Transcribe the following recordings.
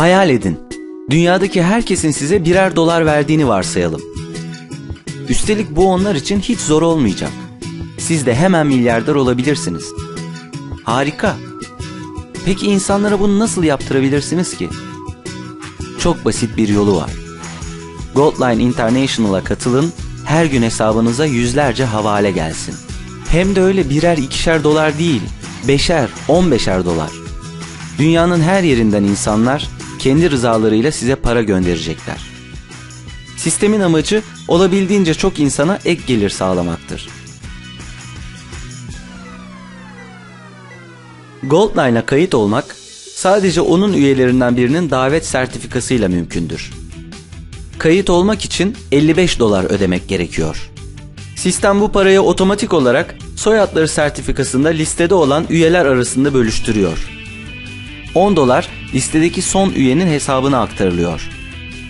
Hayal edin. Dünyadaki herkesin size birer dolar verdiğini varsayalım. Üstelik bu onlar için hiç zor olmayacak. Siz de hemen milyarder olabilirsiniz. Harika. Peki insanlara bunu nasıl yaptırabilirsiniz ki? Çok basit bir yolu var. Goldline International'a katılın, her gün hesabınıza yüzlerce havale gelsin. Hem de öyle birer ikişer dolar değil, beşer, on beşer dolar. Dünyanın her yerinden insanlar kendi rızalarıyla size para gönderecekler. Sistemin amacı olabildiğince çok insana ek gelir sağlamaktır. Goldline'a kayıt olmak sadece onun üyelerinden birinin davet sertifikasıyla mümkündür. Kayıt olmak için 55 dolar ödemek gerekiyor. Sistem bu parayı otomatik olarak soyadları sertifikasında listede olan üyeler arasında bölüştürüyor. 10 dolar listedeki son üyenin hesabına aktarılıyor.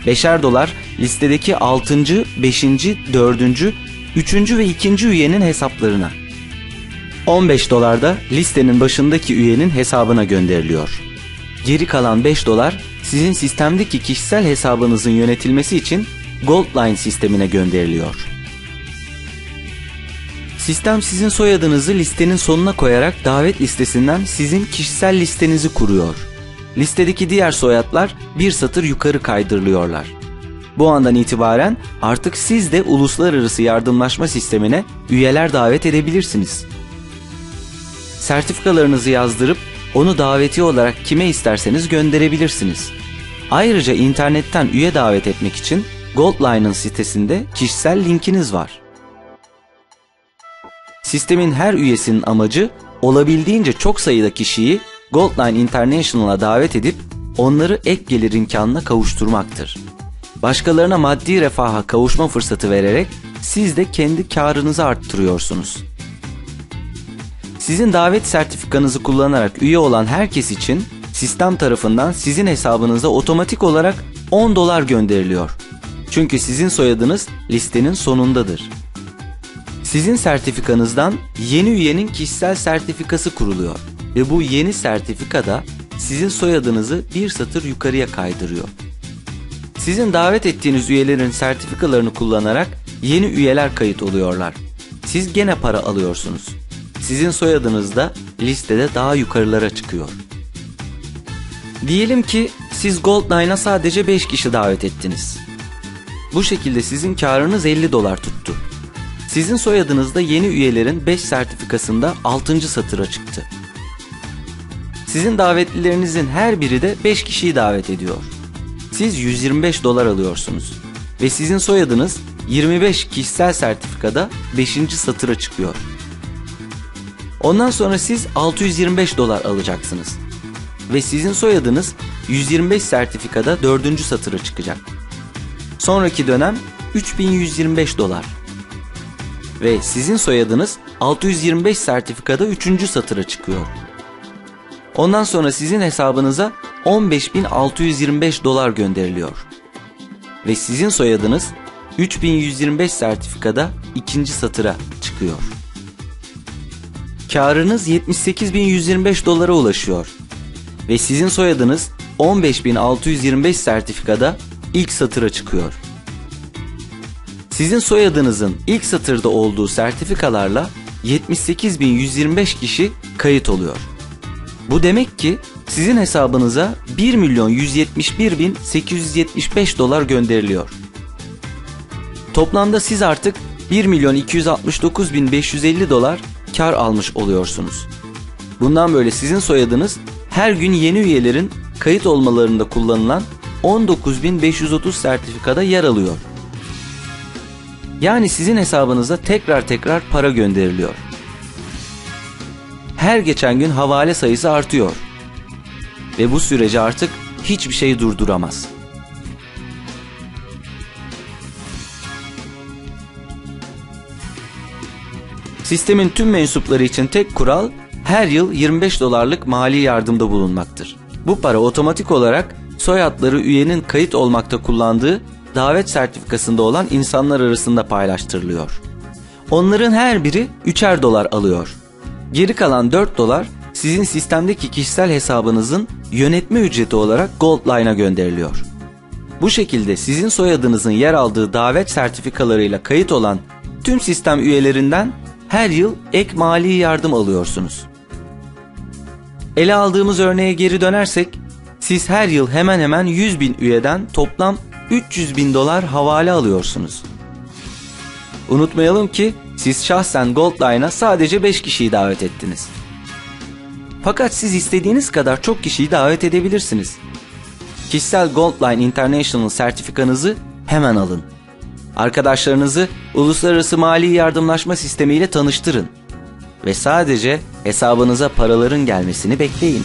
5'er dolar listedeki 6. 5. 4. 3. ve 2. üyenin hesaplarına. 15 dolar da listenin başındaki üyenin hesabına gönderiliyor. Geri kalan 5 dolar sizin sistemdeki kişisel hesabınızın yönetilmesi için Goldline sistemine gönderiliyor. Sistem sizin soyadınızı listenin sonuna koyarak davet listesinden sizin kişisel listenizi kuruyor. Listedeki diğer soyadlar bir satır yukarı kaydırılıyorlar. Bu andan itibaren artık siz de uluslararası yardımlaşma sistemine üyeler davet edebilirsiniz. Sertifikalarınızı yazdırıp onu daveti olarak kime isterseniz gönderebilirsiniz. Ayrıca internetten üye davet etmek için Goldline'ın sitesinde kişisel linkiniz var. Sistemin her üyesinin amacı olabildiğince çok sayıda kişiyi Goldline International'a davet edip onları ek gelir imkanına kavuşturmaktır. Başkalarına maddi refaha kavuşma fırsatı vererek siz de kendi karınızı arttırıyorsunuz. Sizin davet sertifikanızı kullanarak üye olan herkes için sistem tarafından sizin hesabınıza otomatik olarak 10 dolar gönderiliyor. Çünkü sizin soyadınız listenin sonundadır. Sizin sertifikanızdan yeni üyenin kişisel sertifikası kuruluyor ve bu yeni sertifikada sizin soyadınızı bir satır yukarıya kaydırıyor. Sizin davet ettiğiniz üyelerin sertifikalarını kullanarak yeni üyeler kayıt oluyorlar. Siz gene para alıyorsunuz. Sizin soyadınız da listede daha yukarılara çıkıyor. Diyelim ki siz Goldline'a sadece 5 kişi davet ettiniz. Bu şekilde sizin karınız 50 dolar tuttu. Sizin soyadınızda yeni üyelerin 5 sertifikasında 6. satıra çıktı. Sizin davetlilerinizin her biri de 5 kişiyi davet ediyor. Siz 125 dolar alıyorsunuz ve sizin soyadınız 25 kişisel sertifikada 5. satıra çıkıyor. Ondan sonra siz 625 dolar alacaksınız. Ve sizin soyadınız 125 sertifikada 4. satıra çıkacak. Sonraki dönem 3125 dolar. Ve sizin soyadınız 625 sertifikada 3. satıra çıkıyor. Ondan sonra sizin hesabınıza 15.625 dolar gönderiliyor. Ve sizin soyadınız 3125 sertifikada ikinci satıra çıkıyor. Karınız 78.125 dolara ulaşıyor. Ve sizin soyadınız 15.625 sertifikada ilk satıra çıkıyor. Sizin soyadınızın ilk satırda olduğu sertifikalarla 78.125 kişi kayıt oluyor. Bu demek ki sizin hesabınıza 1 milyon 171 bin 875 dolar gönderiliyor. Toplamda siz artık 1 milyon 269 bin 550 dolar kar almış oluyorsunuz. Bundan böyle sizin soyadınız her gün yeni üyelerin kayıt olmalarında kullanılan 19.530 sertifikada yer alıyor. Yani sizin hesabınıza tekrar tekrar para gönderiliyor. Her geçen gün havale sayısı artıyor. Ve bu süreci artık hiçbir şey durduramaz. Sistemin tüm mensupları için tek kural her yıl 25 dolarlık mali yardımda bulunmaktır. Bu para otomatik olarak soyadları üyenin kayıt olmakta kullandığı davet sertifikasında olan insanlar arasında paylaştırılıyor. Onların her biri 3'er dolar alıyor. Geri kalan 4 dolar sizin sistemdeki kişisel hesabınızın yönetme ücreti olarak Goldline'a gönderiliyor. Bu şekilde sizin soyadınızın yer aldığı davet sertifikalarıyla kayıt olan tüm sistem üyelerinden her yıl ek mali yardım alıyorsunuz. Ele aldığımız örneğe geri dönersek, siz her yıl hemen hemen 100 bin üyeden toplam 300 bin dolar havale alıyorsunuz. Unutmayalım ki siz şahsen Goldline'a sadece 5 kişiyi davet ettiniz. Fakat siz istediğiniz kadar çok kişiyi davet edebilirsiniz. Kişisel Goldline International sertifikanızı hemen alın. Arkadaşlarınızı uluslararası mali yardımlaşma sistemiyle tanıştırın ve sadece hesabınıza paraların gelmesini bekleyin.